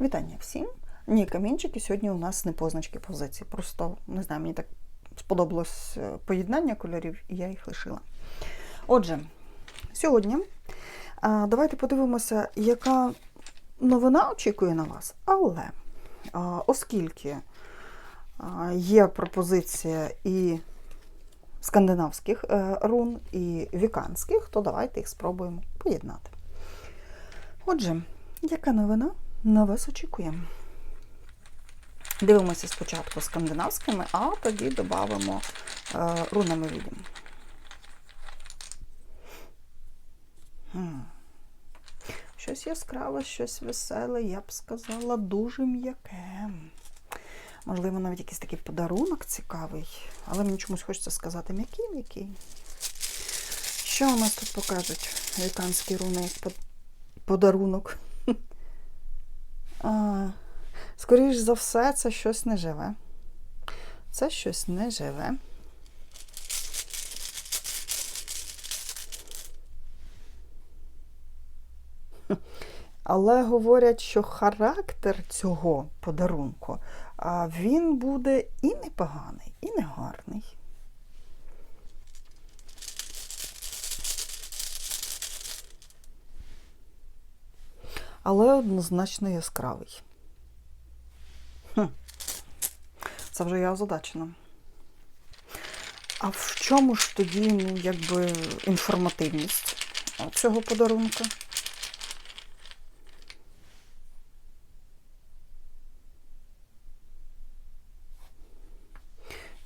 Вітання всім. Ні, камінчики сьогодні у нас не позначки позиції. Просто не знаю, мені так сподобалось е, поєднання кольорів, і я їх лишила. Отже, сьогодні давайте подивимося, яка новина очікує на вас. Але оскільки є пропозиція і скандинавських е, рун, і віканських, то давайте їх спробуємо поєднати. Отже, яка новина на вас очікує? Дивимося спочатку скандинавськими, а тоді додамо е, рунами відьм. Щось яскраве, щось веселе, я б сказала, дуже м'яке. Можливо, навіть якийсь такий подарунок цікавий, але мені чомусь хочеться сказати м'який-м'який. Що у нас тут покажуть віканські руни як подарунок? Скоріш за все, це щось неживе. Це щось неживе. Але говорять, що характер цього подарунку він буде і непоганий, і негарний. Але однозначно яскравий. Хм. Це вже я озадачена. А в чому ж тоді, ну, якби, інформативність цього подарунку?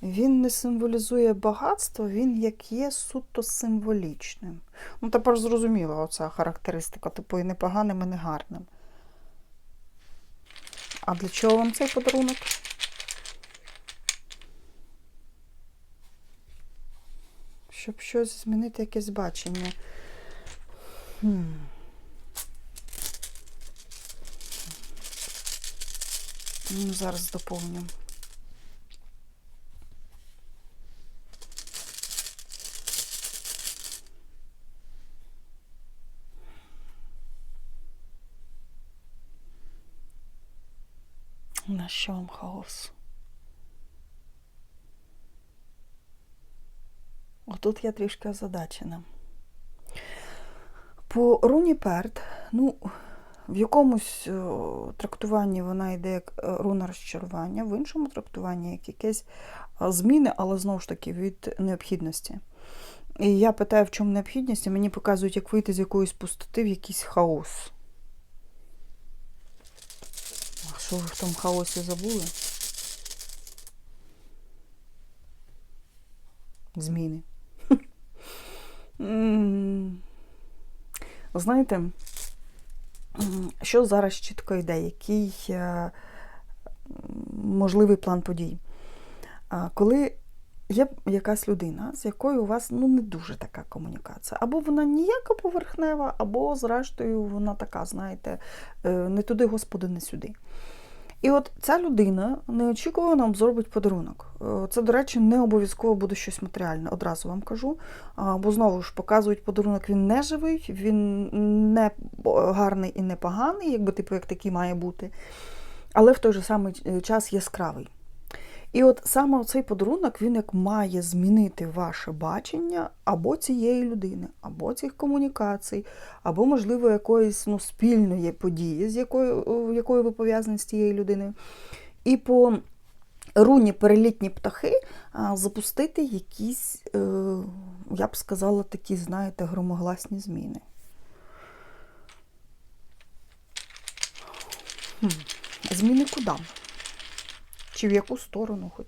Він не символізує багатство, він як є суто символічним. Ну, тепер зрозуміло оця характеристика, типу і непоганим, і негарним. А для чого вам цей подарунок? Щоб щось змінити, якесь бачення. Хм. Ну, зараз доповню. На що вам хаос? Отут я трішки озадачена. По руні перд, ну, в якомусь о, трактуванні вона йде як е, руна розчарування, в іншому трактуванні як якесь зміни, але знову ж таки від необхідності. І я питаю, в чому необхідність, і мені показують, як вийти з якоїсь пустоти в якийсь хаос. А що ви в тому хаосі забули? Зміни. Знаєте, що зараз чітко йде, який е, можливий план подій? Коли є якась людина, з якою у вас ну, не дуже така комунікація, або вона ніяка поверхнева, або, зрештою, вона така, знаєте, е, не туди, Господи, не сюди. І от ця людина неочікувано нам зробить подарунок. Е, Це, до речі, не обов'язково буде щось матеріальне, одразу вам кажу. Бо знову ж показують подарунок, він не живий, він не гарний і не поганий, якби типу як такий має бути, але в той же самий е, час яскравий. І от саме цей подарунок він як має змінити ваше бачення або цієї людини, або цих комунікацій, або, можливо, якоїсь ну, спільної події, з якою, о, якою ви пов'язані з цією людиною. І по руні перелітні птахи запустити якісь, е, я б сказала, такі, знаєте, громогласні зміни. Зміни куди? Чи в яку сторону хоч?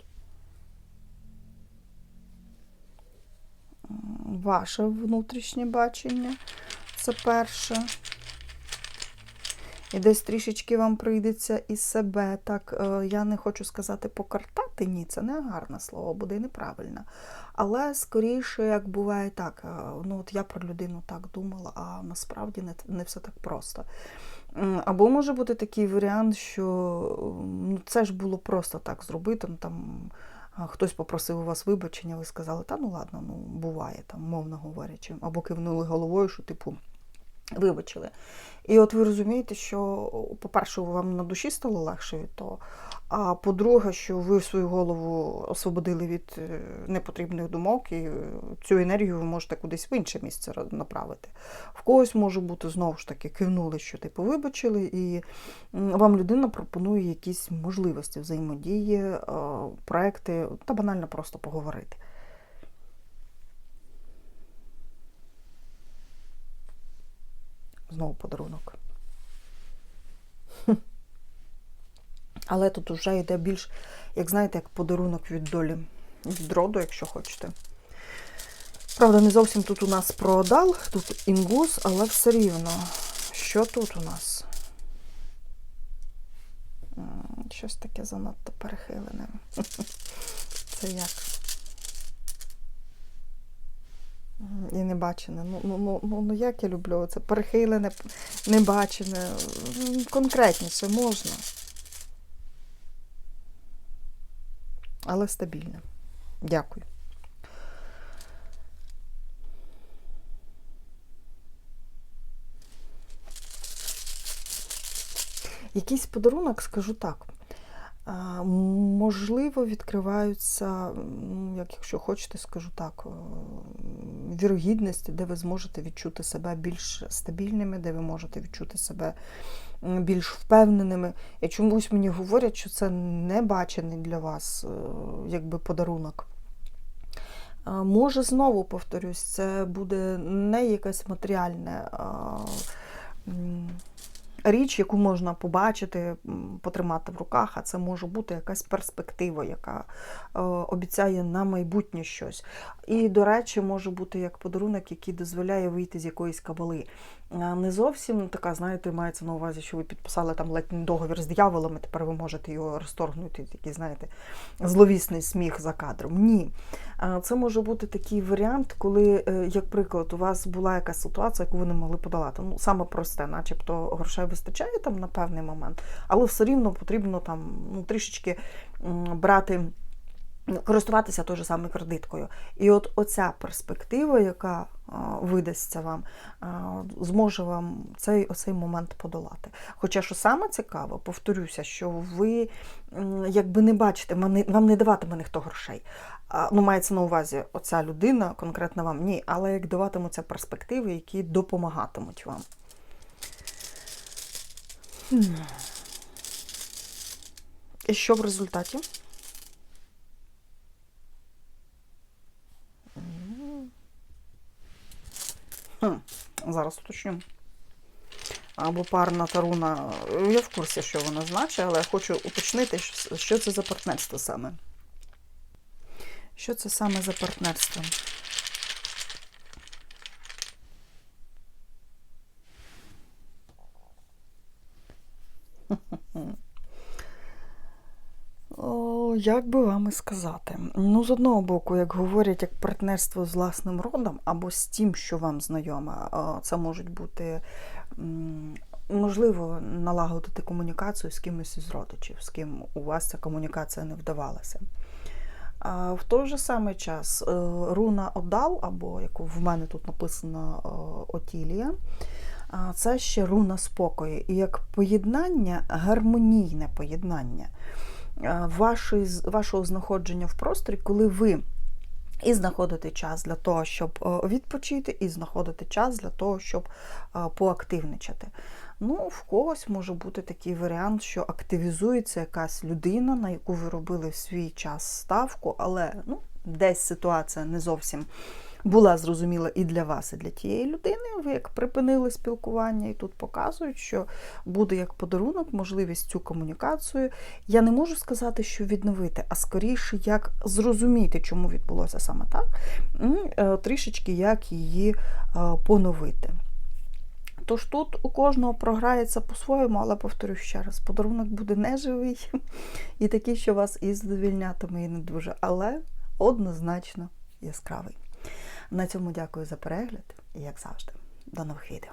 Ваше внутрішнє бачення це перше. І десь трішечки вам прийдеться із себе. Так, е, я не хочу сказати покартати, ні, це не гарне слово, буде і неправильно. Але скоріше, як буває так, е, ну от я про людину так думала, а насправді не, не все так просто. Або може бути такий варіант, що ну, це ж було просто так зробити. Ну, там, хтось попросив у вас вибачення, ви сказали, та ну ладно, ну буває, там, мовно говорячи, або кивнули головою, що типу. Вибачили. І от ви розумієте, що, по-перше, вам на душі стало легше від того. А по-друге, що ви свою голову освободили від е, непотрібних думок, і е, цю енергію ви можете кудись в інше місце направити. В когось може бути знову ж таки кивнули, що типу вибачили, і вам людина пропонує якісь можливості взаємодії, е, проекти та банально просто поговорити. Знову подарунок. Але тут вже йде більш, як знаєте, як подарунок від долі, від роду, якщо хочете. Правда, не зовсім тут у нас продал, тут інгус, але все рівно. Що тут у нас? Щось таке занадто перехилене. Це як? І небачене. Ну, ну, ну, ну, ну як я люблю це перехилене, небачене. Конкретніше можна. Але стабільне. Дякую. Якийсь подарунок, скажу так. Можливо, відкриваються, як якщо хочете, скажу так, е, вірогідності, де ви зможете відчути себе більш стабільними, де ви можете відчути себе більш впевненими. І чомусь мені говорять, що це не бачений для вас е, якби подарунок. Може, знову повторюсь, це буде не якесь матеріальне річ, яку можна побачити, потримати в руках, а це може бути якась перспектива, яка е, обіцяє на майбутнє щось. І, до речі, може бути як подарунок, який дозволяє вийти з якоїсь кабали. Не зовсім така, знаєте, мається на увазі, що ви підписали там ледь договір з дияволом, тепер ви можете його розторгнути, такий, знаєте, зловісний сміх за кадром. Ні. Це може бути такий варіант, коли, е, як приклад, у вас була якась ситуація, яку ви не могли подолати. Ну, саме просте, начебто грошей вистачає там на певний момент, але все рівно потрібно там ну, трішечки брати. Користуватися той же саме кредиткою. І от оця перспектива, яка видасться вам, зможе вам цей оцей момент подолати. Хоча, що саме цікаво, повторюся, що ви якби не бачите, вам не даватиме ніхто грошей. Ну, мається на увазі оця людина, конкретно вам ні, але як даватимуться перспективи, які допомагатимуть вам. І що в результаті? Хм, зараз уточню. Або парна таруна. Я в курсі, що вона значить, але я хочу уточнити, що- це за партнерство саме. Що це саме за партнерство? Як би вам і сказати? Ну, з одного боку, як говорять, як партнерство з власним родом або з тим, що вам знайоме, це можуть бути можливо налагодити комунікацію з кимось із родичів, з ким у вас ця комунікація не вдавалася. В той же самий час е, руна Одал, або яку в мене тут написано е, Отілія, це ще руна спокою. І як поєднання, гармонійне поєднання вашої, з- вашого знаходження в просторі, коли ви і знаходите час для того, щоб е, відпочити, і знаходите час для того, щоб е, поактивничати. Ну, в когось може бути такий варіант, що активізується якась людина, на яку ви робили в свій час ставку, але ну, десь ситуація не зовсім була зрозуміла і для вас, і для тієї людини. Ви як припинили спілкування, і тут показують, що буде як подарунок, можливість цю комунікацію. Я не можу сказати, що відновити, а скоріше, як зрозуміти, чому відбулося саме так, м, е, трішечки як її е, поновити. Тож тут у кожного програється по-своєму, але повторю ще раз, подарунок буде неживий і такий, що вас і задовільнятиме, і не дуже, але однозначно яскравий. На цьому дякую за перегляд і, як завжди, до нових відео.